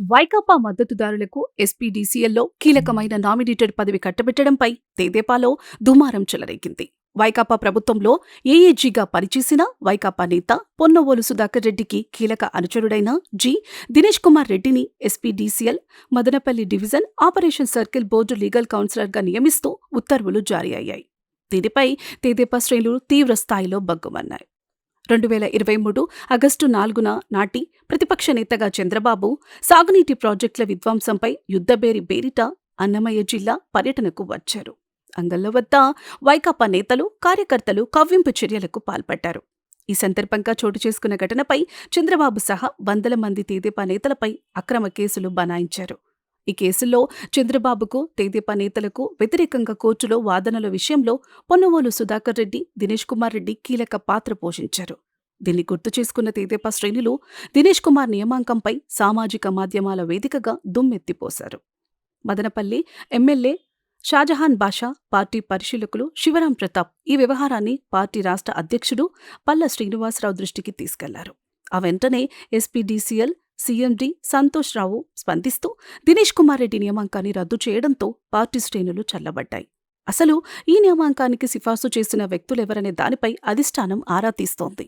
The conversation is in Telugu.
వైకాపా మద్దతుదారులకు ఎస్పీడీసీఎల్లో కీలకమైన నామినేటెడ్ పదవి కట్టబెట్టడంపై తేదేపాలో దుమారం చెలరేగింది. వైకాపా ప్రభుత్వంలో ఏఏజీగా పనిచేసిన వైకాపా నేత పొన్నవోలు సుధాకర్ రెడ్డికి కీలక అనుచరుడైన జి. దినేష్ కుమార్ రెడ్డిని SPDCL Madanapalli division operation circle board legal కౌన్సిలర్గా నియమిస్తూ ఉత్తర్వులు జారీ అయ్యాయి. దీనిపై తేదేపా శ్రేణులు తీవ్ర స్థాయిలో బగ్గుమన్నాయి రెండు వేల ఇరవై మూడు ఆగస్టు నాలుగున నాటి ప్రతిపక్ష నేతగా చంద్రబాబు సాగునీటి ప్రాజెక్టుల విధ్వంసంపై యుద్ధబేరి బేరిట అన్నమయ్య జిల్లా పర్యటనకు వచ్చారు. అంగళ్ళ వద్ద వైకాపా నేతలు కార్యకర్తలు కవ్వింపు చర్యలకు పాల్పడ్డారు. ఈ సందర్భంగా చోటు చేసుకున్న ఘటనపై చంద్రబాబు సహా వందల మంది తేదేపా నేతలపై అక్రమ కేసులు బనాయించారు. ఈ కేసుల్లో చంద్రబాబుకు తేదేపా నేతలకు వ్యతిరేకంగా కోర్టులో వాదనల విషయంలో పొన్నవోలు సుధాకర్ రెడ్డి దినేష్ కుమార్ రెడ్డి కీలక పాత్ర పోషించారు. దీన్ని గుర్తు చేసుకున్న తేదేపా శ్రేణులు దినేష్ కుమార్ నియామకంపై సామాజిక మాధ్యమాల వేదికగా దుమ్మెత్తిపోశారు. మదనపల్లి ఎమ్మెల్యే షాజహాన్ బాషా పార్టీ పరిశీలకులు శివరాం ప్రతాప్ ఈ వ్యవహారాన్ని పార్టీ రాష్ట్ర అధ్యక్షుడు పల్ల శ్రీనివాసరావు దృష్టికి తీసుకెళ్ళారు. ఆ వెంటనే ఎస్పీడీసీఎల్ సీఎండీ సంతోష్ రావు స్పందిస్తూ దినేష్ కుమార్ రెడ్డి నియామకాన్ని రద్దు చేయడంతో పార్టీ శ్రేణులు చల్లబడ్డాయి. అసలు ఈ నియామకానికి సిఫార్సు చేసిన వ్యక్తులెవరనే దానిపై అధిష్టానం ఆరా తీస్తోంది.